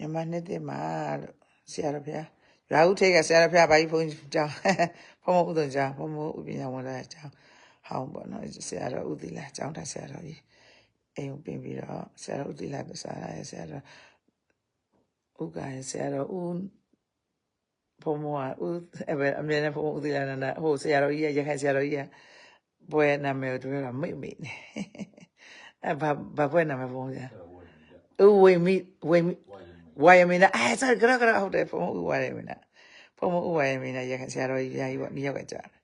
မြန်မာနှစ်တည်းမှာလို့ဆရာတော်ဘုရားရွာဦးထိတ်ကဆရာတော်ဘုရားဘာကြီးဘုန်းကြီးကျောင်းဘုံဘုံဥဒ္ဒကျောင်းဘုံဘုံဥပညာဝန်ထမ်းကျောင်းဟောင်းပေါ့နော်ဆရာတော်ဥသီလာကျောင်းတက်ဆရာတော်ကြီးအိမ်ကိုပြင်ပြီးတော့ဆရာတော်ဥသီလာပစာရဆရာတော်ဥက္ကရဆရာတော်ဥဘုံဘုံကဥအဲ့ပဲအမြဲတမ်းဘုံဘုံဥသီလာနန္ဒဟိုဆရာတော်ကြီးရရခိုင်ဆရာတော်ကြီးကဘွယ်နာမည်ကိုတွေ့တော့မိတ်မိတ်နေအဲ့ဘာဘာဘွယ်နာမည်ဘုံဆရာဥဝိမိဝိမိ ဝါယမင်းနဲ့အဲဆက်ကြရကြရဟုတ်တယ်ဖုံးဥဝါယမင်းနဲ့ဖုံးဥဝါယမင်းနဲ့ရခိုင်ဆရာတော်ကြီးယာကြီးပေါ့နှစ်ယောက်ကကြားတယ်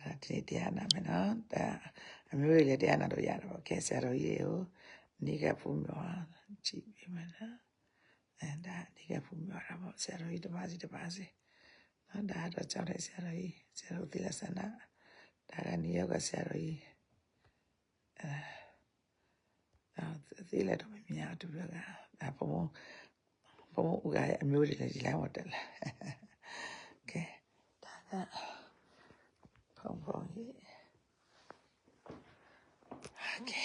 အဲဒီနေ့တရားနာမယ်နော်ဒါအမျိုးတွေလည်းတရားနာလို့ရတယ်ပေါ့ကဲဆရာတော်ကြီးကိုနေကဖုံးမြောကြည့်ပြီမနော်အဲဒါနေကဖုံးမြောတာပေါ့ဆရာတော်ကြီးတစ်ပါးစီတစ်ပါးစီနော်ဒါတော့ကြောက်တဲ့ဆရာတော်ကြီးဆရာတော်သီလဆန္ဒဒါကနေရောက်ကဆရာတော်ကြီးအဲသီလတော့မမြင်အောင်တူပြောတာဒါဖုံး ဘုံဘုံဥကရဲ့အမျိုးတွေလည်းဒီလိုင်းပေါ်တက်လာကဲဒါကဘုံဘုံကြီးကဲ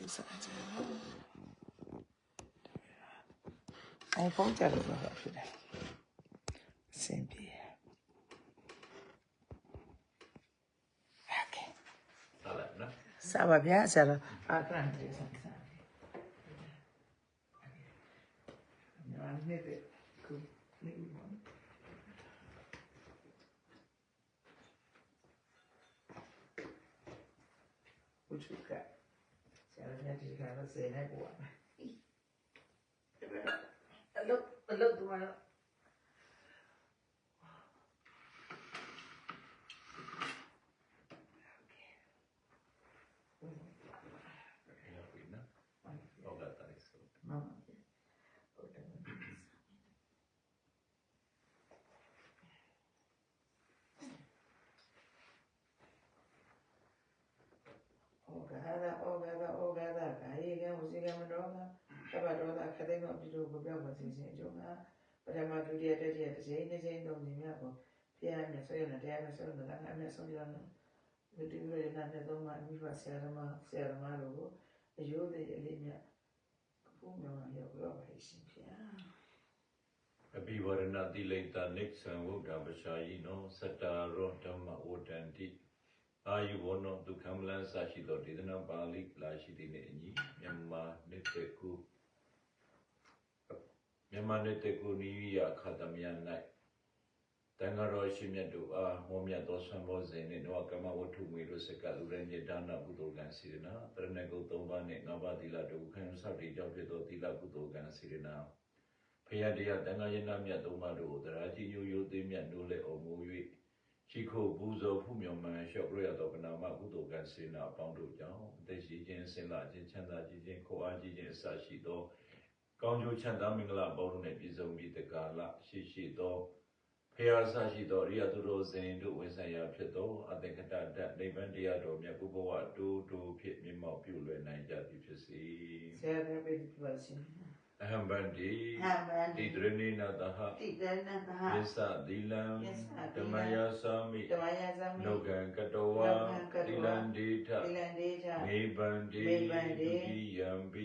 ဒီစားကြအိုင်ဖုန်းကြလို့ဖြစ်တယ်အဆင်ပြေ နော်စားပါဗျာဆရာတော်အခရန်တေးဆန်းဆန်းညာနေတဲ့ခုနေပါဘုချူကဆရာတော်မြတ်ဒီကတော့စေနေပေါ်ပါအလုတ်အလုတ်တူမှာ ဟုတ်ပြီနော်ဟုတ်ကဲ့တာလေးဆို မမဟုတ်တယ်ဩဃာဒဩဃာဒဩဃာဒကာယေကံဝစီကံမနောကသဗ္ဗဒော သခတိနောပိတုကိုပြောက်ပါစေခြင်းအကျိုးငါပထမဒုတိယတတိယတစ်ချိန်တစ်ချိန်သုံးချိန်မြတ်ကိုဖျားမြတ်ဆွေးနဲ့တရားမြတ်ဆွေးနဲ့ငါအမြတ်ဆုံးကြတယ်ဒီဒီလိုရတဲ့သုံးမှာမိဘဆရာသမားဆရာသမားတို့ကိုအယုဒ္ဓေအလေးမြတ်ဘုရားရောက်တော့ပါရှင်ဖျားအပိဝရဏတိလိတနိက္ဆံဝုဒ္ဓပရှာယိနောစတ္တာရောဓမ္မဝတ္တန္တိအာယုဘောနောဒုက္ခမလန်းစရှိသောဒေသနာပါဠိလာရှိသည်နှင့်အညီမြန်မာနှစ်တကူ မြန်မာနှစ်တကူနိယခတမယ၌တန်ဃာတော်ရှိမြတ်တို့အားဟောမြတ်သောဆွမ်းဘောဇဉ်နှင့်နဝကမ္မဝတ္ထုမွေတို့စကလူရင်းจิตဒါနကုသိုလ်ကံစေရနာတရဏဂုတ်၃ပါးနှင့်၅ပါးသီလတို့ခံဆောက်တည်ကြောင့်ဖြစ်သောသီလကုသိုလ်ကံစေရနာဖရာတရားတန်ခါရဏမြတ်သုံးပါးတို့ကိုတရားကြီးညိုယိုသေးမြတ်နိုးလက်အောင်မူ၍ရှိခိုးပူဇော်ဖူးမြော်မှန်လျှော့ပြရသောကနာမကုသိုလ်ကံစေနာအပေါင်းတို့ကြောင့်အသက်ရှိခြင်းဆင်လာခြင်းချမ်းသာခြင်းခိုးအားကြီးခြင်းအစရှိသော ကောင်းကျိုးချမ်းသာမင်္ဂလာပေါင်းတို့နှင့်ပြည့်စုံပြီးတကာလရှိရှိသောဖရာဆရှိသောရိယသူတို့ဇင်တို့ဝင်ဆိုင်ရာဖြစ်သောအသင်္ကတတ္တနိဗ္ဗာန်တရားတော်မြတ်ဘုဘဝတူတူဖြစ်မြတ်မောက်ပြုလွယ်နိုင်ကြသည်ဖြစ်စေဆရာတော်ပြည့်ပါရှင်အဟံဗန္တိဟမန္တိတိတရဏိနတဟတိတနတဟယစ္စသီလံယစ္စသီလံဓမ္မယသာမိဓမ္မယဇမိနုကံကတဝါနုကံကတဝါသီလံဒေထတိလံဒေချမေဗန္တိမေဗန္တိဒုတိယံပိ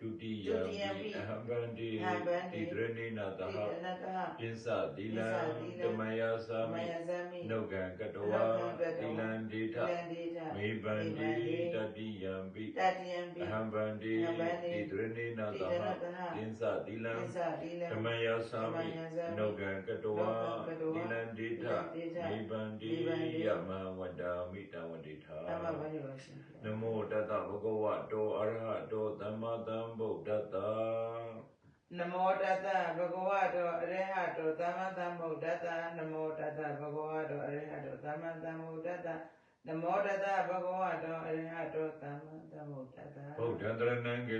ဒုတိယံဒုတိယံပိပိအဟံဗန္တိအဟံဗန္တိတိတရဏိနတတိဟတနတဟယစ္စသီလံယစ္စသီလံဓမ္မယသာဓမ္မမိယဇမိနုကံကတဝါနုကံကတဝါသီလံဒေထတိလံဒေချမေဗန္တိတတိယံပိတတိယံပိအဟံဗန္တိအဟံဗန္တိတိတရဏိနတတိဟတနတဟယစ္စသီလံယစ္စသီလံဓမ္မယသာမိဓမ္မယသာမိနုကံကတဝါနုကံကတဝါသီလံဒေထသီလံဒေထနိဗ္ဗန္တိနိဗ္ဗန္တိယမံဝတ္တာမိတံဝတိထာသမ္မာဘာယောရှင်နမောတတဗုဂဝတောအရဟတောသမ္မာသမ္ဗုဒ္ဓတ္တနမောတတဘဂဝတောအရဟတောသမ္မာသမ္ဗုဒ္ဓတ္တနမောတတဘဂဝတောအရဟတောသမ္မာသမ္ဗုဒ္ဓတ္တနမောတတဘဂဝတောအရဟတောသမ္မာသမ္ဗုဒ္ဓတ္တဗုဒ္ဓံတ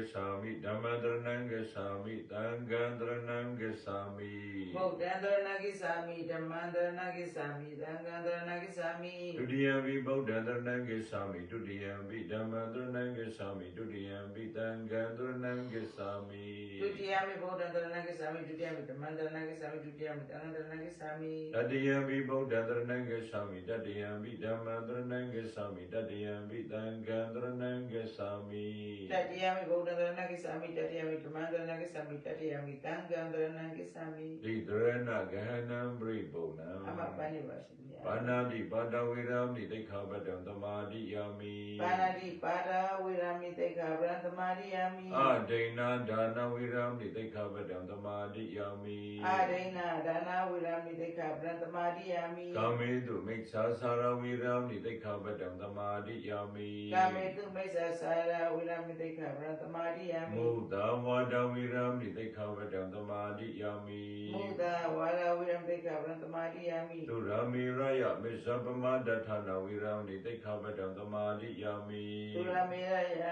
ရဏံဂစ္ဆာမိဓမ္မံတရဏံဂစ္ဆာမိသံဃံတရဏံဂစ္ဆာမိဗုဒ္ဓံတရဏဂိသာမိဓမ္မံတရဏဂိသာမိသံဃံတရဏဂိသာမိ ဒုတိယံပိဗုဒ္ဓံတရဏံဂစ္ဆာမိဒုတိယံပိဓမ္မံတရဏံဂစ္ဆာမိဒုတိယံပိသံဃံတရဏံဂစ္ဆာမိဒုတိယမိဗုဒ္ဓံတရဏဂိသာမိဒုတိယမိဓမ္မံတရဏဂိသာမိဒုတိယမိသံဃံတရဏဂိသာမိတတိယံပိဗုဒ္ဓံတရဏံဂစ္ဆာမိတတိယံပိဓမ္မံတရဏံဂစ္ဆာမိတတိယံပိသံဃံတရဏံဂစ္ဆာမိတတတိယမိဗုဒ္ဓသရဏကိစ္ဆာမိတတိယမိဓမ္မသရဏကိစ္ဆာမိတတိ ယမိသံဃံသရဏကိစ္ဆာမိတိတရဏဂဟနံပရိပုံနံအမပန်းနေပါရှင်ဗျာပါဏာတိပါတဝေရမိတိခာပတံသမာတိယာမိပါဏာတိပါဒဝေရမိတေခဗရံသမာရိယာမိအဒိဏဒါနဝေရမိတိခာပတံသမာတိယာမိအာဒိဏဒါနဝေရမိတေခဗရံသမာရိယာမိကာမေတုမိစ္ဆာစာရဝေရမိတိခာပတံသမာတိယာမိကာမေတုမိစ္ဆာစာရဝေရမိတေခဗရံသမာရိယာမိမုဒ္ဒဝါဒဝေရမိတိခာပတံသမာတိယာမိမုဒ္ဒဝါရဝေရမိတေခဗရံသမာရိယာမိဒုရမေရယမေဇပမဒဌာနဝေရမိတိခာပတံသမာတိယာမိသုရမေရယ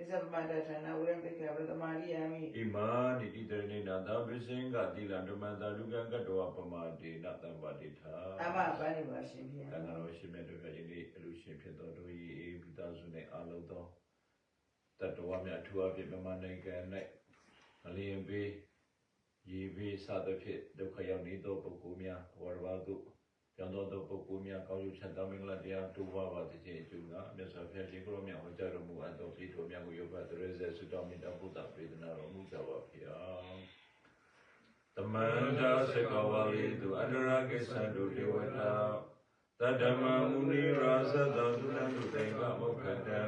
ဣဇပမတဌာနဝေရမိတေခဗရံသမာရိယာမိဣမာနိတိတရဏိနာသာပိစင်္ဂတိလံဓမ္မန္တာလူကံကတ္တဝပမာဒေနတံပါတိထာအမပန်းနေပါရှင်ဗျာတန်ဃာတော်ရှင်မြတ်တို့ကယနေ့အလူရှင်ဖြစ်တော်တို့၏အေပိသားစုနှင့်အာလုံးသောတတ္တဝမြတ်ထူအပ်ဖြစ်မြမနိုင်ငံ၌အလျင်ပေးရေပေးစသဖြင့်ဒုက္ခရောက်နေသောပုဂ္ဂိုလ်များဝရဝတု ကြောင့်သောသောပုဂ္ဂိုလ်များကောင်းကျိုးချမ်းသာမင်္ဂလာတရားတိုးပွားပါသခြင်းအကျိုးငါမြတ်စွာဘုရားရှင်ကိုရောမြတ်ဟောကြားတော်မူအပ်သောပိဋကမြတ်ကိုယောဂတရေဇေဆုတောင်းမြတ်ဘုဒ္ဓပြေဒနာတော်မူကြပါဖျားသမန္တာစကဝါလိတုအန္တရာကိစ္ဆန္တုဒေဝတာတတ္တမမုနိရာဇတသုဏ္ဏုတေကမောက္ခတံ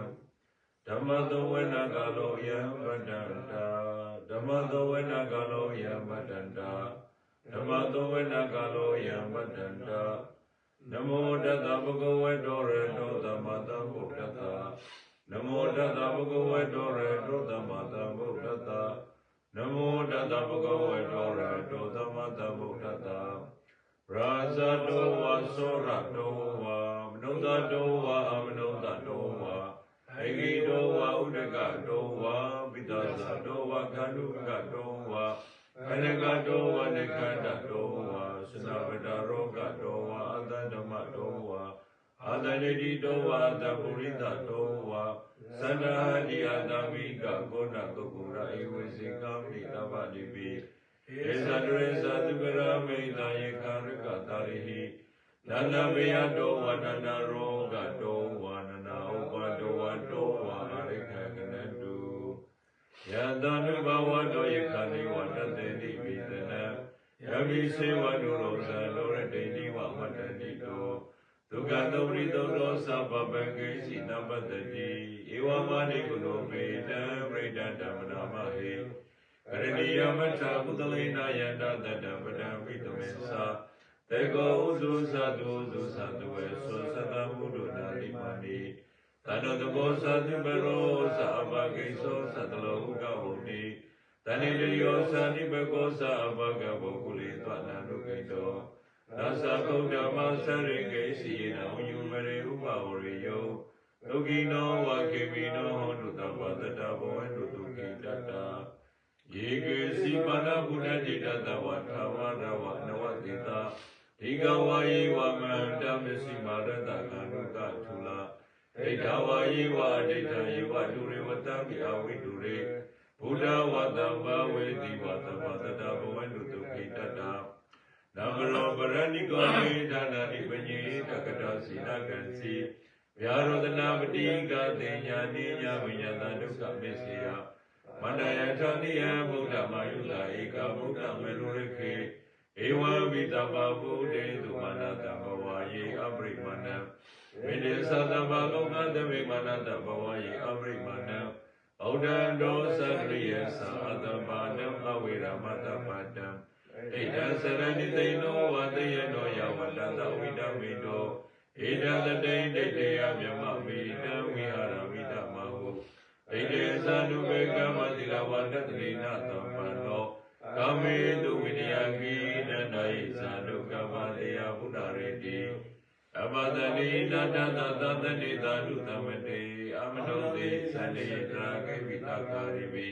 ဓမ္မသောဝေနကာလောယံပတ္တန္တာဓမ္မသောဝေနကာလောယံပတ္တန္တာ ဓမ္မသောဝေနကာလောယံပတ္တန္တာနမောတတဗုဂဝေတောရတောသမတံဗုဒ္ဓတာနမောတတဗုဂဝေတောရတောသမတံဗုဒ္ဓတာနမောတတဗုဂဝေတောရတောသမတဗုဒ္ဓတာရာဇတောဝါသောရတောဝါမနုဿတောဝါအမနုဿတောဝါဟိဂိတောဝါဥဒကတောဝါပိတသတောဝါခန္ဓုကတောဝါခ န္ဓကတောဝါနိခန္ဓတောဝါသနဗတရောဂတောဝါအတ္တဓမ္မတောဝါအာတဏိတိတောဝါတပုရိသတောဝါသန္တာတိယသမိကကောဏကုက္ကုရဧဝေစေကမိတဗ္ဗတိပိဧသတရေသသုကရမိတယေခရကတာရိဟိနန္ဒမေယတောဝနန္ဒရောဂတောဝနနာဥပတောဝတောဝအရိခကနတုယတနုဘဝတောယခဏိဝတတေတိပိသနံ ယမိစေဝနုရောဇလောရတေတိဝမတတိတောဒုက္ခသုပရိသုသောသဗ္ဗပံကိစီနပတ္တိဧဝမဏိကုဏောပေတံပရိဒံဓမ္မနာမဟေကရဏီယမထာကုသလေနာယန္တတတံပဒံဝိတမေသာတေကောဥဇုသတုဥဇုသတဝေသောသတ္တမုဒ္ဒနာတိမဏိသန္တောတဘောသတိပရောသအဘဂိသောသတ္တလောဟုကဝတိ တဏိတယောသတိပကောသအဘဂဘောကုလေသနန္ဒုကိတောသသဗုဒ္ဓမသရိကေစီနဝညုမရေဥပဝရိယောဒုက္ခိနောဝကေမိနောဟောတုတပတတဘဝတုဒုက္ခိတတယေကေစီပါဏဗုဒ္ဓတိတတဝထာဝရဝနဝတိတာဒီကဝါယေဝမန္တမစီမာရတကနုကထုလာဒိဋ္ဌဝါယေဝဒိဋ္ဌယေဝဒုရေဝတံမိအဝိတုရေ ဘုဒ္ဓဝတ္တဘဝေတိဝတ္တပတတဘဝတုဒုက္ခိတတနမရောပရဏိကောမေဒါနာတိပညေတကတစီနကံစီဗျာရောဒနာပတိကတေညာနိညာဝိညာတဒုက္ခမစ္စယမန္တယထာနိယဗုဒ္ဓမာယုလာဧကဗုဒ္ဓမေလုရခေဧဝံမိတပဗုဒ္ဓေသူမနတဘဝယေအပရိမဏံဝိနေသတဗလောကသမေမနတဘဝယေအပရိမဏံ ဩဒံဒောသရိယသာတမနံအဝေရမတပတံဣဒံစရဏိသိနောဝတယနောယဝတတဝိတမေတောဣဒံတတိဒိဋ္ဌိယမြမမိတံဝိဟာရမိတမဟုဣတေသန္တုဘေကမတိလဝတ္တတိနာသမ္ပန္နောကာမေတုဝိနယကိနန္ဒယိသန္အမတတိနတတသတတိသာဓုသမတေအမနုသေသန္တိတရာဂိဝိတကာရိမိ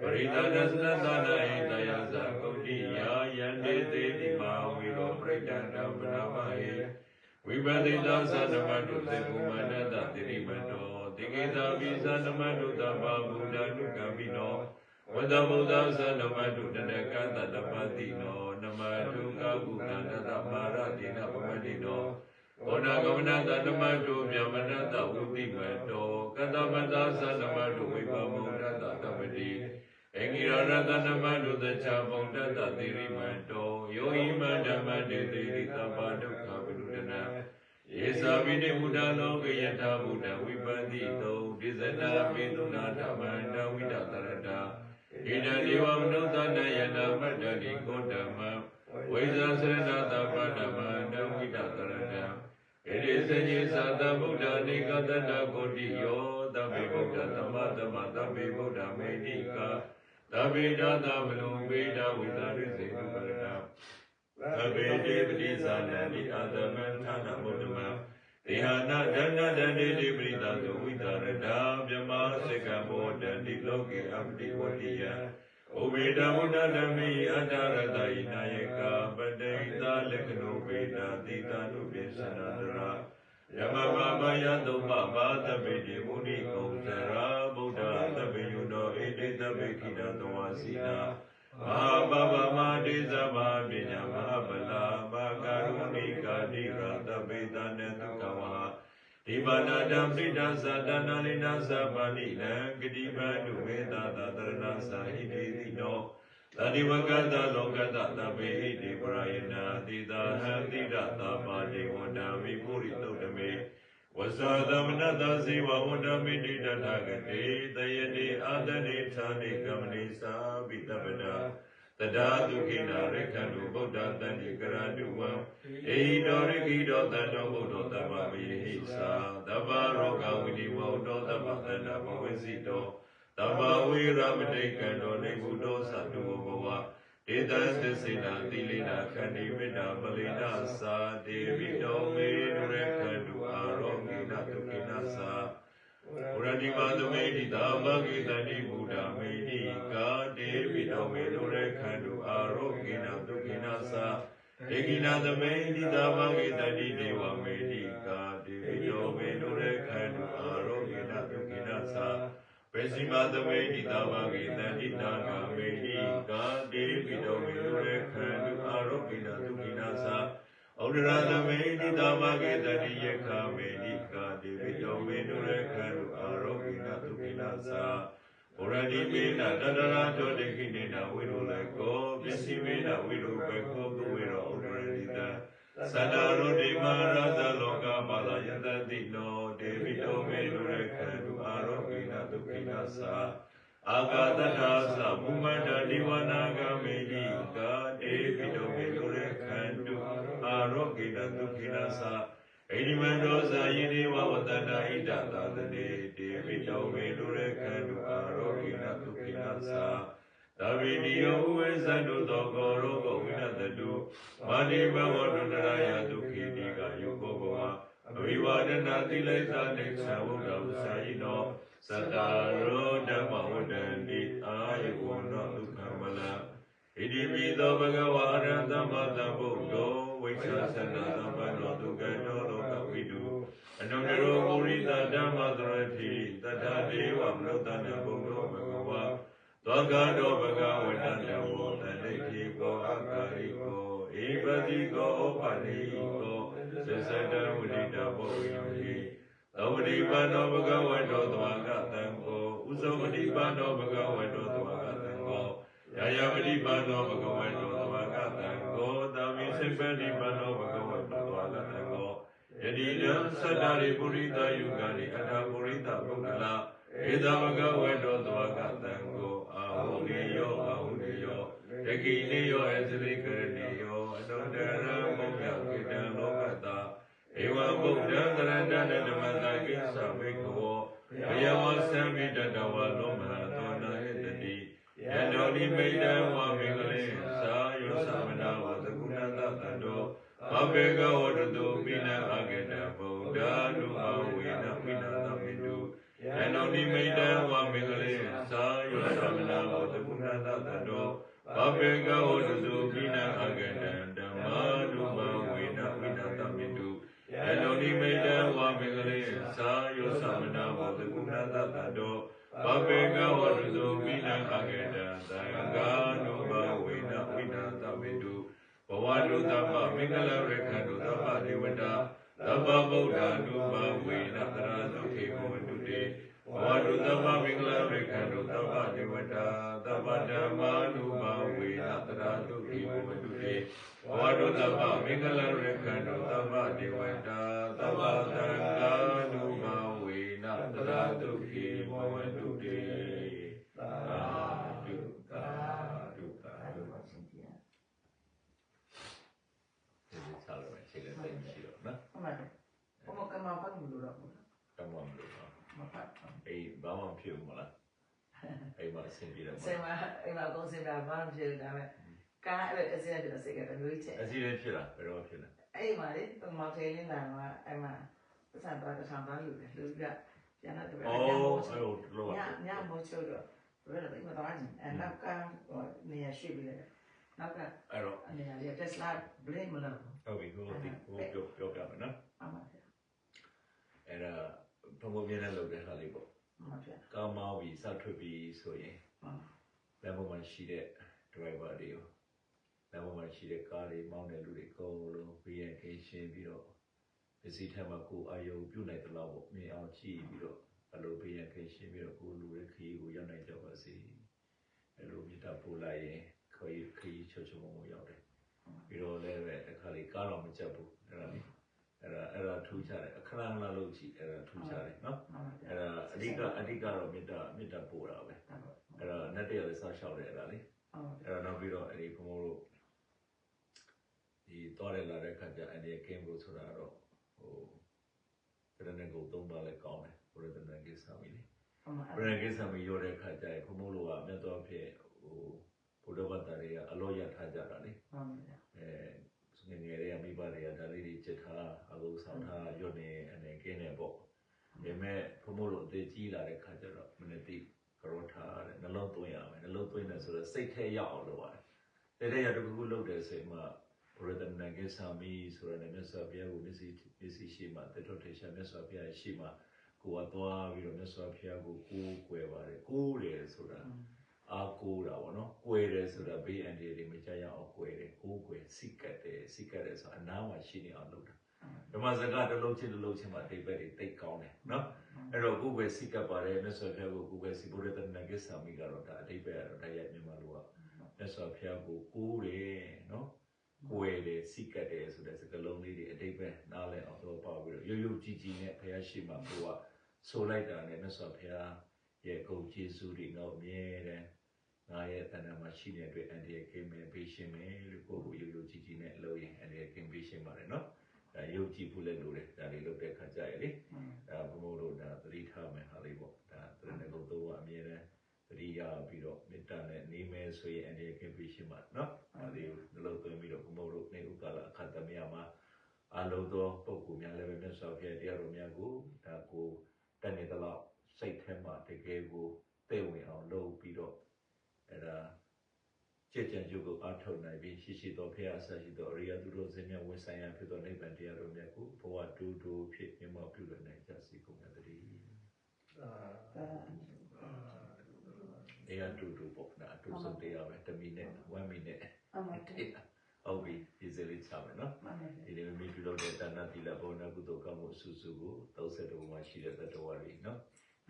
ပရိသဒသနသနာဟိတယသကုဋ္ဌိယာယန္တေတိတိမာဝိရောပရိဒန္တပနာမဟေဝိပတိသာသနမတုသေကုမန္တတတိရိမတောတိကိတာပိသနမတုတဘာဗုဒ္ဓနုကမိနောဝတ္တဗုဒ္ဓသနမတုတနကတတပတိနောနမတုကကုဏတတမာရတိနပမတိနော ဘောဓဂမနတဓမ္မတုမြမနတဝုတိမတောကတမတသဓမ္မတုဝိပမုဒ္ဒတတပတိအင်္ဂိရရတဓမ္မတုတချဘုံတတတိရိမတောယောဟိမဓမ္မတေတိရိသဗ္ဗဒုက္ခဝိရုဒနာယေသာဝိနေဘုဒ္ဓလောကယထာဘုဒ္ဓဝိပန္တိတောဒေသနာပေတုနာဓမ္မန္တဝိဒတရတာဣဒံဒေဝမနုဿနယနာမတ္တတိကောဓမ္မဝိဇာစရဏတပဓမ္မန္တဝိဒတရတာ ဣရိစညေသာတဗုဒ္ဓနေကတတကိုတိယောတဗ္ဗေဗုဒ္ဓသမတမတဗ္ဗေဗုဒ္ဓမေတိကတဗ္ဗေဒသမလုံဝေဒဝိသရိစေတုပရဏသဗ္ဗေတေပတိသာနန္တိအာသမံဌာနမုဒ္ဓမံဒေဟနာဒဏ္ဍဒန္တိတိပရိသသုဝိသရတာမြမစေကဘောတန္တိလောကေအပတိဝတိယ ဩဝေဒဝုဒ္ဓဓမ္မိအတ္တရတယိနာယကပတိတာလက္ခဏုဝေဒတိတာနုပိသနာတရာယမမမယတုပဘာတပိတိမုနိကုံသရာဗုဒ္ဓတပိယုတောဣတိတပိခိတသဝစီနာမဟာပပမတိသဗ္ဗပညာမဟာပလာဘာကရုဏိကာတိရတပိတနေသုကဝါဒီပါဏတံပိဋ္ဌသတနာလိနာသဗ္ဗဏိနံဂတိပန္တုဝေသတာတရဏသာဟိတိတိနော တတိဝကတလောကတတပေဟိတိပရာယနာတိတာဟံတိရတာပါတိဝန္တမိပုရိသုတ်တမေဝဇာသမနတဇေဝဝန္တမိတိတထဂတိတယတိအာတနေဌာနေကမနိသာဘိတပဒာတဒါဒုခိနာရခန္တုဗုဒ္ဓတန်တိကရတုဝံအေဟိတောရိခိတောတန္တောဗုဒ္ဓတမ္မမေဟိသာတဗ္ဗရောဂဝိနိဝௌတောတမ္မတန္တဘဝိစီတော တမ္မာဝေရမတိကံတော်နေဘုဒ္ဓသတုဘဝဒေတံသစ္စေနာတိလိနာခန္ဒီမေတ္တာပလိနာသာဒေဝိတောမေနုရခန္တုအာရောဂိနတုကိနာသာဝရတိမာသမေတိတာမဂိတတိဘုဒ္ဓမေတိကာဒေဝိတောမေနုရခန္တုအာရောဂိနတုကိနာသာဒေကိနာသမေတိတာမဂိတတိဒေဝမေတိ စ္စည်းမသမေတိတာဝဂေတန္တိတာကာမေတိကာတေပိတောမေလူရေခန္တုအာရောပိနာဒုခိနာသာဩဒရာသမေတိတာဝဂေတန္တိယခာမေတိကာတေပိတောမေလူရေခန္တုအာရောပိနာဒုခိနာသာဘုရတိမေနတတရာတောတေခိနေနဝိရုလေကောပစ္စည်းမေနဝိရုပေကောသူဝေရောဩဒရတိတံသန္တာရုတိမာရသလောကပါလယတတိနော သာအာဂတထာသဘုမန္တဒီဝနာဂမေတိကာဒေဝိတောမေလူရခန္တုအာရောဂိနဒုက္ခိနသာဣတိမန္တောဇာယိနေဝဝတန္တာဣဒတာသနေဒေဝိတောမေလူရခန္တုအာရောဂိနဒုက္ခိနသာသဗ္ဗေတိယောဥဝေသတုသောကောရောဂဝိနတတုမာတိဘဝတုတရာယဒုက္ခိတိကယုကောဘဝအဝိဝါဒနာတိလိသနိသဝုဒ္ဓဝဆာယိနော သတ္တရောဓမ္မဝတ္တန္တိအာယဝနောဒုက္ခမလဣတိပိသောဘဂဝါရဟံသမ္မာသမ္ဗုဒ္ဓောဝိချာသနာသမ္ပန္နောဒုက္ခတောလောကဝိတုအနုတရောမုရိတဓမ္မသရတိတတ္ထဒေဝမနုဿနဘုဒ္ဓောဘဂဝါသောကတောဘဂဝတံယဝတန္တိတိကောအကာရိကောဧပတိကောဩပတိကောသစ္စတဝိတဘောဝိယိ သဝတိပန္နောဘဂဝတောသဝကတံကောဥဇောမတိပန္နောဘဂဝတောသဝကတံကောယာယမတိပန္နောဘဂဝတောသဝကတံကောတာမိစိပတိပန္နောဘဂဝတောသဝကတံကောယတိနံသတ္တရိပုရိသယုဂာနိအထာပုရိသပုဂ္ဂလာဧတမကဝေတောသဝကတံကိုအာဟုနေယောအာဟုနေယောတကိနေယောအစရိကရ သရဏတဓမ္မတာကိသဘိကဝောဘယဝသံမိတတဝါလောမဟာသောနာဟေတတိယန္တောနိမိတံဝါမေကလေသာယောသမနာဝသကုဏတတန္တောဘဘေကဝတတု နတမိတုဘဝတုသမ္မမင်္ဂလရခန္တုသမ္မဒေဝတာသဗ္ဗဗ္ဗဗုဒ္ဓ ानु ဘဝေနတရာဒုခေဘဝတုတေဘဝတုသမ္မမင်္ဂလာရေခန္တုသဗ္ဗဒေဝတာသဗ္ဗဓမ္မာနုဘဝေနတရာဒုခေဘဝတုတေဘဝတုသမ္မမင်္ဂလာရေခန္တုသဗ္ဗဒေဝတာသဗ္ဗသံဃာနုဘဝေနတရာဒုခေဘဝတုတေသာဓုသာဓုသာဓု ပါရှင်ပြ ဒီလိုဆက်လို့ရှိတယ်တိတ်ရှိတော့နော် ဟုတ်ပါဘူးဘုမကမဖတ်လို့တော့ဘူး တမန်လို့ပါ မဖတ် အေးဘာမှဖြစ်မလားအေးမအဆင်ပြေတယ်မ ဆင်မအိမ်မှာကုန်စင်တာဘာမှဖြစ်ဒါပေမဲ့ ကားအဲ့အစရတဲ့စိတ်ကတမျိုးချက်အစီရင်ဖြစ်လားဘယ်တော့ဖြစ်လဲအဲ့မှာလေသူမောင်ထေးလင်းတာကအဲ့မှာပတ်စံတော့တစ်ထောင်သားလူတယ်လူကပြန်တော့တပည့်အော်ညအဲ့မို့လိုလောညညမို့ချို့တော့ဘယ်လိုလဲမတော်ဘူးအဲ့နောက်ကနေရရှိပြီလေနောက်ကအဲ့တော့အနေနဲ့ Tesla blame မလုပ်ဘူးဟုတ်ပြီကိုဒီကိုပြောပြောပြမယ်နော်အမှန်ပြအဲ့ဒါဘုံဘုံမြင်တဲ့လုပ်တဲ့ဟာလေးပေါ့အမှန်ပြကာမောင်းပြီးစထွက်ပြီးဆိုရင်မှန်လမ်းပေါ်မှာရှိတဲ့ driver တွေကို လမ်းပေါ်မှာရှိတဲ့ကားတွေမောင်းတဲ့လူတွေအကုန်လုံး VN ရှင်းပြီးတော့ပစ္စည်းထက်မှာကိုအာယုံပြုတ်နိုင်တဲ့လောက်ပေါ့မြင်အောင်ကြည့်ပြီးတော့အလို VN ရှင်းပြီးတော့ကိုလူရဲ့ခရီးကိုရောက်နိုင်ကြပါစေအဲ့လိုမြတ်တာပို့လိုက်ရင်ခရီးခရီးချောချောမုံရောက်တယ်ပြီးတော့လည်းပဲတစ်ခါလေးကားတော့မချက်ဘူးအဲ့ဒါလေးအဲ့ဒါအဲ့ဒါထူးခြားတယ်အခဏခဏလို့ကြည့်အဲ့ဒါထူးခြားတယ်နော်မှန်ပြအဲ့ဒါအဓိကအဓိကတော့မေတ္တာမေတ္တာပို့တာပဲအဲ့တော့ net တရလည်းဆောက်ရှောက်တယ်အဲ့ဒါလေဟုတ်အဲ့တော့နောက်ပြီးတော့အဲ့ဒီဘုံဘုံတို့ ဒီသွားရလာတဲ့ခါကျအဲ့ဒီ game ကိုဆိုတာတော့ဟိုပြတဲ့ကိုသုံးပါလဲကောင်းတယ်ဘုရားတန်ကိစ္စမီလေဟုတ်မှန်ဘုရားကိစ္စမီရောတဲ့ခါကျရင်ဘုံဘုံတို့ကမြတ်တော်ဖြစ်ဟိုဘုဒ္ဓဘာသာတွေကအလို့ရထားကြတာလေဟုတ်ပြအဲငယ်ငယ်တွေကမိဘတွေကဒါလေးတွေจิตထားအကုဆောင်ထားရွတ်နေအနေကင်းနေပေါ့ဒါပေမဲ့ဘုံဘုံတို့အသေးကြီးလာတဲ့ခါကျတော့မနေ့တိကရောထားတဲ့နှလုံးသွင်းရမယ်နှလုံးသွင်းတယ်ဆိုတော့စိတ်ထဲရောက်အောင်လုပ်ရတယ်စိတ်ထဲရောက်တစ်ခုခုလုပ်တယ်ဆိုရင်မှ ဘုရဒနဂေသာမီဆိုရတဲ့မြတ်စွာဘုရားကိုမျက်စိမျက်စိရှိမှတတော်ထေရှာမြတ်စွာဘုရားရှိမှကိုယ်ကသွားပြီးတော့မြတ်စွာဘုရားကိုကိုးကွယ်ပါတယ်ကိုးတယ်ဆိုတာအားကိုးတာပေါ့နော်။ကွယ်တယ်ဆိုတာဘေးအန္တရာယ်တွေမကြရအောင်ကွယ်တယ်။ကိုးကွယ်စိတ်ကတ်တယ်စိတ်ကတ်တယ်ဆိုတာအနားမှာရှိနေအောင်လုပ်တာ။ဓမ္မစကားတစ်လုံးချင်းတစ်လုံးချင်းမှာအိဗက်တွေတိတ်ကောင်းတယ်နော်။အဲ့တော့ကိုးကွယ်စိတ်ကတ်ပါတယ်မြတ်စွာဘုရားကိုကိုးကွယ်စိတ်ဘုရားတဏ္ဍကိစ္စမိကတော့ဒါအိဗက်ကတော့တရားမြန်မာလိုကမြတ်စွာဘုရားကိုကိုးတယ်နော်။ ကွယ်တယ်စိတ်ကတ်တယ်ဆိုတဲ့စကားလုံးလေးတွေအိဗက်နားလည်အောင်တော့ပေါ့ပြီးတော့ရုပ်ရုပ်ကြည်ကြည်နဲ့ဘုရားရှိမှကိုကဆိုလိုက်တာနဲ့မြတ်စွာဘုရားရဲ့ဂုဏ်ကျေးဇူးတွေတော့အမြဲတမ်းငါရဲ့တဏ္ဍာမှာရှိနေတဲ့အတွက်အန်ဒီရဲ့ကင်းမဲ့ပေးရှင်းမယ်လို့ကိုယ့်ကိုယ်ရုပ်ရုပ်ကြည့်ကြည့်နဲ့အလုပ်ရင်အန်ဒီရဲ့ကင်းပေးရှင်းပါတယ်နော်။ဒါရုပ်ကြည့်ဖို့လည်းလိုတယ်ဒါလေးလုပ်တဲ့ခါကြရလေ။ဒါဘုံဘုံတို့ဒါသတိထားမယ်ဟာလေးပေါ့။ဒါသရဏဂုတ်တော့အမြဲတမ်းသတိရပြီးတော့မေတ္တာနဲ့နေမယ် ဆိုရင်အန်ဒီရဲ့ကင်းပေးရှင်းပါနော်။ဒါလေးကိုနှလုံးသွင်းပြီးတော့ဘုံဘုံတို့နေဥက္ကလာအခတ္တမယမှာအလုံးသောပုဂ္ဂိုလ်များလည်းပဲမြတ်စွာဘုရားတရားတော်များကိုဒါကိုတန်နေတလောက်စိတ်ထဲမှာတကယ်ကိုသိဝင်အောင်လုပ်ပြီးတော့အဲ့ဒါကြည်ကြံကြုတ်ကိုအထောက်နိုင်ပြီးရှိရှိသောဖရာဆရှိသောအရိယသူတို့ဇင်းမြတ်ဝန်ဆိုင်ရာဖြစ်သောနိဗ္ဗာန်တရားတော်မြတ်ကိုဘဝတူတူဖြစ်မြတ်မပြုလို့နိုင်ကြစီကုန်ရတည်း တရားတူတူပေါ့ဒါအတူဆုံးတရားပဲ1မိနစ်1မိနစ်အမှန်ပြဟုတ်ပြီဒီစလေးချမယ်နော်မှန်ပါဒီလိုမိပြုလုပ်တဲ့ဒါနသီလဘောနာကုသိုလ်ကောင်းမှုအစုစုကို30တော်မှာရှိတဲ့တတဝါတွေနော်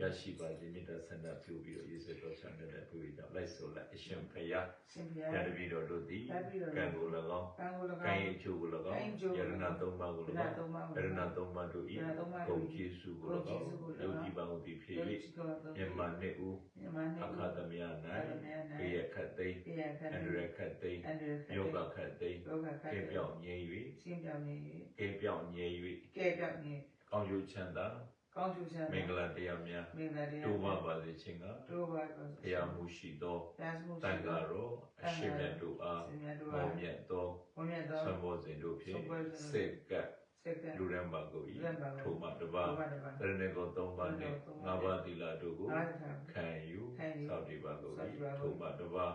ရရှိပါစေမေတ္တာဆန္ဒပြုပြီးတော့ယေရှုတော်ဆန္ဒနဲ့ပြုပြီးတော့လိုက်ဆိုလိုက်အရှင်ဖရာရှင်ပြရတပည့်တော်တို့သည်ရတပည့်တော်တို့ကံကို၎င်းကံကို၎ကံင်း၏အကျိုးကို၎ကံင်း၏အကျိုးယရဏသုံးပါးကိုရ၎ဏင်းသုံးပါးယရဏသုံးပါးတို့၏ယရဏသုံးပါးဂုတို့ဏ်ကျေးဇူးကိုဂုဏ်၎ကျေးင်းဇူးကို၎င်းယုတ်ကြည်ပါဟုသည်ဖြစ်ယုတ်၍ကြည်ကို၎င်းယမနှစ်ဦးယမနေ့အခါသမယ၌အခါသမယ၌ဘေးရခတ်သိမ်းပြရခတ်အန္တရာယ်ခတ်သိမ်းအန္တရာယ်ခတ်ယောဂခတ်သိမ်းယောဂခတ်ကေပြောင်းငြိမ်းရှင်းပြောင်းနေ၍ကေပြောင်းငြိမ်းကဲပြောင်းနေ၍ကောင်းကျိုးချမ်းသာ ကောင်းချူချမ်းမင်္ဂလာတရားများမင်္ဂလာတရားတိုးပါပါစေခြင်းကတို့ပါကောဘုရားမှုရှိသောဒါစမှုတန်ဃာတော်အရှင်မြတ်တို့အားရှင်မြတ်တို့မောအားမြတ်သောဘုံမြတ်သောသံဘောဇဉ်တို့ဖြင့်သံဃာတော်စက်ကပ်စက္ကန့်လူရန်ပါကိုဤလူရန်ပါကိုထိုမှတပါးတို့ပါတပါတရဏဂုံ၃ပါးနှင့်တရဏဂုံ၃ငါးပါးသီလတို့ကိုအားသာခံယူခံယူစောင့်တည်ပါကိုစောင့်ဤတည်ပါကိုထိုမှတပါးတို့ပါ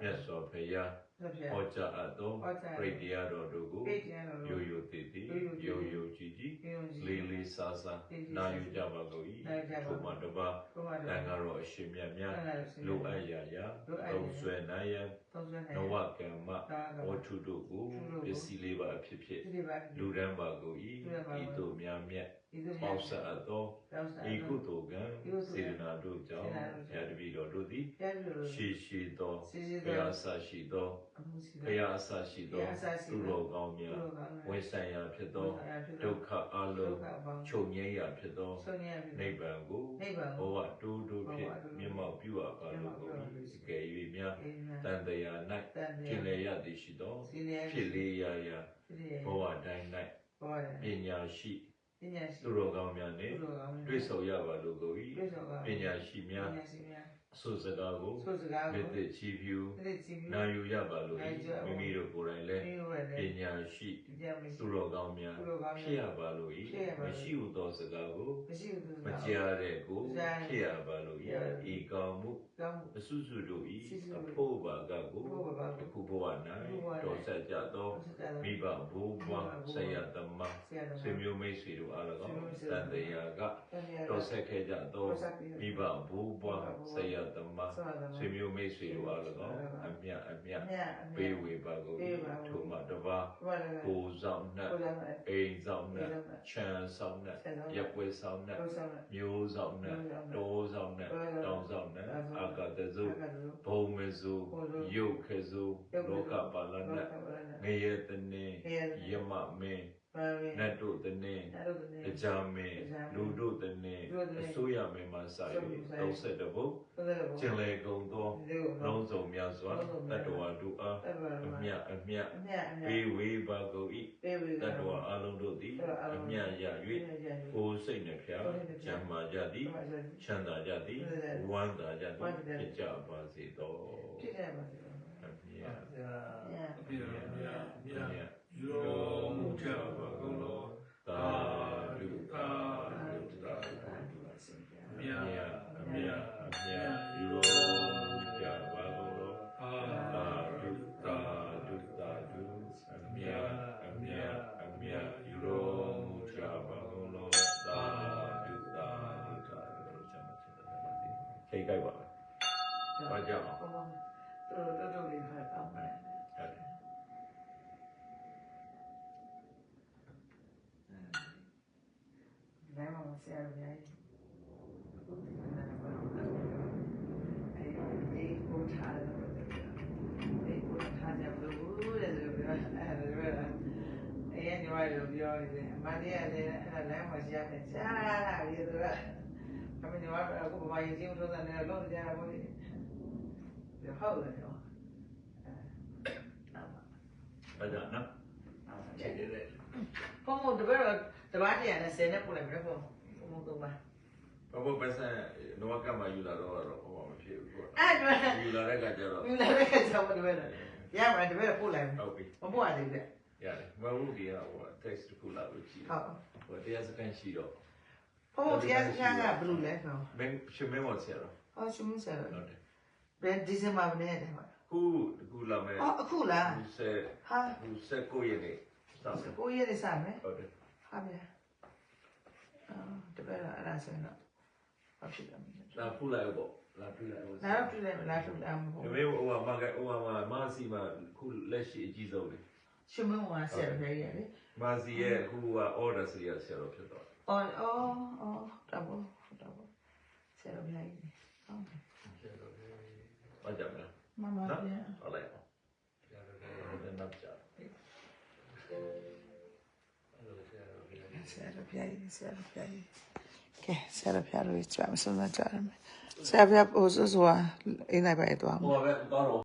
မြတ်စွာဘုရားဆက်ပြ ဟောကြားအပ်သောဟောကြားပရိတရားတော်တို့ကိုပိတ်တယ်လို့ရိုးရိုးတည်တည်ရိုးရိုးတည်တည်ယုံယုံကြည်ကြည်ပြုံးကြည့်လေးလေးစားစားလေးလေးနာစားစားယူကြပါကုန်၏နာယူကြပါကုန်ထို့မှာတပါဘုရားတန်ဃာတော်အရှင်မြတ်များအဲ့ဒါလို့လိုအပ်ရာရာလိုအပ်ရာရာသုံးဆွဲနိုင်ရန်သုံးစွဲနေနဝကမ္မဒါကဝတ္ထုတို့ကိုဝတ္ထုတို့ကိုပစ္စည်းလေးပါအဖြစ်ဖြစ်ဒီပါလူဒန်းပါကုန်၏လူဒန်းပါကုန်၏ဤသို့များမြတ်ဒီလို ပေါက်ဆက်အပ်သောပေါက်ဆက်ဤကုသိုလ်ကံဤကုသိုလ်ကံစေတနာတို့ကြောင့်စေတနာတို့ဘုကြောင့်ရားတပည့်တော်တို့သည်ပြည့်လို့ရှိရှိသောစီစီဘုတော့ရားအစရှိသောအမှုစီဘုရားအစရှိသောဘုရားအစရှိသူသောတော်ကောင်းများသူတော်ကောင်းများဝိဆိုင်ရာဖြစ်သောဝိဆိုင်ရာဖြစ်သောဒုက္ခအဒုလုံးက္ခအပေါင်းချုပ်ငြိမ်းရာဖြစ်သောဆုံးရပြီနိဗ္ဗာန်ကိုနိဗ္ဗာန်ဘကိုဝတူတူဖြင့်ဘဝတူတူမြတ်မောက်ပြုအပ်ပါလို့ကိုမြတ်မောက်ပြုအပ်ပါလို့အကယ်၍များအေးမြတ်တန်တရား၌တန်တကျင်လည်ရသည်ရှိသောစီနေဖြစ်လေးရာရာဖြစ်လေဘဝတိုင်း၌ဘောရပညာရှိ ပညာရှိသူတော်ကောင်းများနှင့်သူတော်ကောင်းများတွေ့ဆုံရပါလို့ကိုတွေ့ဆုံပါပညာရှိများပညာရှိများဆုစကားကိုဆိုစကားမြကိုစ်သက်ချီးဖြူလက်ကြည့်ပြီးနာယူရပါလို့နာယူရပါမိမိတို့ကိုယ်တိုင်လည်းပြီးတော့ပလည်းညာရှိဒီပြမရှိသူတော်ကောင်းများသူတော်ကောင်းများဖြစ်ရပါလို့ဖြစ်ရပါလို့မရှိဟုသောစကားကိုမရှိဘူးသူမကြားတဲ့ကိုမကြားတဲ့ဖြစ်ရပါလို့ဖြစ်ရပါလို့ဤကောင်းမှုကောင်း အစုစုတို့ဤစုစုတို့အဖို့ပါကကိုအဖို့ပါကကိုအခုဘဝ၌အခုဘဝ၌တော်ဆက်ကြသောဆက်ကြသောမိဘဘိုးဘွားဆရာသမားဆရာတော်ဆွေမျိုးမိတ်ဆွေတို့အား၎င်းဆွေမျိုးမိတ်ဆွေတတို့န်တရားကတန်ရာတော်ဆက်ခဲ့ကြသောတော်ဆက်ခဲ့ကြသောမိဘဘိုးဘွားဆရာသမားဆရာသမားဆွေမျိုးမိတ်ဆွေတို့အား၎င်းအ ပေးတ်ဝေပါကုန်ပေးပါကုန်ထို့မှတပါးဘောလည်းကိုယ်ဆောင်နှင့်ကိုယ်လည်းအိမ်ဆောင်နှင့်အိမ်ဆောင်နှင့်ခြံဆောင်နှင့်ခြံဆောင်နှင့်ရက်ွယ်ဆောင်နှင့်ကိုယ်ဆောင်မျိုးဆောင်နှင့်မျိုးဆောင်နှင့်တောဆောင်နှင့်တောတောဆောင်င်ဆောင်နှင့်တောင်ဆောင်အာကတဇုအဲ့ဒါလို့ဘုံမဇုဘုံမဇုယုတ်ခဇုရုပ်လောကပါလလောနှင့်ကပါလနဲ့ငရေတနေငရဲတနေယမမင်းပါရမီ နတ်တို့တနေအဲ့လိုတည်းတရားမင်းတရားမင်းလူတို့တနေလူတို့တနေအစိုးရမင်းမှစာအစိုးရမင်းမှစာ၍၍30ဘုံဆိုတဲ့ဘောကျင်လေကုန်သောဒီလိုလုံးစုံများစွာလုံးစုံတများတ္တဝါတို့အားအဲ့ဒါအတော့မြတ်အမြတ်အမြတ်အမြတ်ပေးဝေပါကုန်၏ပေးဝေတတ္တဝါအလုံးတို့သည်တတ္တဝါအလုံးအမြတ်ရရွေး၍ရရကိုယ်စိတ်နှဖျားကိုယ်စိတ်နှဖျားကျမ်းမာကြသည်ဒီမှာကျချမ်းသာကြသည်ချမ်းသာကြသည်ဝမ်းသာကြဝမ်းသည်သာကြသည်ဖြစ်ကြပါစေသောဖြစ်တယ်ပါစေအမြတ်အပြည့်အမြတ်မြတ်မြ ဒါမှမဆရာကြီးအခုဒီမှာတော့အဲ့ဒီကိုထားတယ်ဒီကိုထားကြလို့တဲ့ဆိုပြီးအဲ့ဒါပြောတာအဲ့ရညွှန်ရလို့ပြောနေတယ်အမတရားလည်းအဲ့ဒါလမ်းမှာရှာတယ်ရှာလာပြီသူကအမညွှန်ရအခုဘာရင်ချင်းထုံးတယ်လုံးကြတာပေါ့လေဟုတ်တယ်နော်အဲ့ဒါဘာကြောင့်နော်ချက်တယ်ဖုန်းမတပည့်တော့တပားတရနဲ့ဆယ်နဲ့ပို့လိုက်မယ်ဖု န်းဖုန်းတော့ပါဘာဘပစံနဝကမှာယူလာတော့တော့ဟောမဖြစ်ဘူးကွာအဲ့ဒါယူလာတဲ့ကကြတော့ယူလာတဲ့ခါကျတော့တပည့်တော့ရမှာတပည့်ပို့လိုက်မယ်ဟုတ်ပြီမပို့ရသေးဘူးတဲ့ရတယ်မဟုတ်ဒီကဟို text တစ်ခုလာလို့ကြည့်ဟုတ်ဟိုတရားစကန်ရှိတော့ဖုန်းတရားစခန်းကဘယ်လိုလဲဆိုမင်းရှင်မင်းမော်ဆရာတော့ဟောရှုံးဆယ်ဟုတ်တယ်ဘယ်ဒီဇင်ဘာနဲ့တဲ့မှာခုခုလာမယ်ဟောအခုလားခုဆက်ဟာခုဆက်ကိုရနေစမ်းကိုရရစမယ်ဟုတ်တယ်ဟာဗျာအာ တပည့်တော့အဲ့ဒါဆိုရင်တော့ဘာဖြစ်လဲမသိဘူးလာဖူးလိုက်ပေါ့လာဖူးလိုက်ပေါ့နားပြလိုက်လားထုတ်လားမဟုတ်ဒီမေဟိုကမကဟိုကမာစီမှာခုလက်ရှိအကြီးဆုံးလေရှုံးမဝါဆယ်ပဲရလေမာစီရဲ့ခုက order စီရဆရာတော်ဖြစ်တော့အော်အော်အော်တဘောတဘောဆယ်ပဲရဟုတ်ဘာကြောင့်လဲမမပြန်ဟုတ်လိုက်အောင်ဆရာတော်လည်းနောက်ကြ ဆရာပြရည်ဆရာပြရည်ကဲဆရာပြရည်ကြာမစမ်းကြရမယ်ဆရာပြဟိုဆိုဆိုအင်းနိုင်ပါတော့ဟိုပဲတော့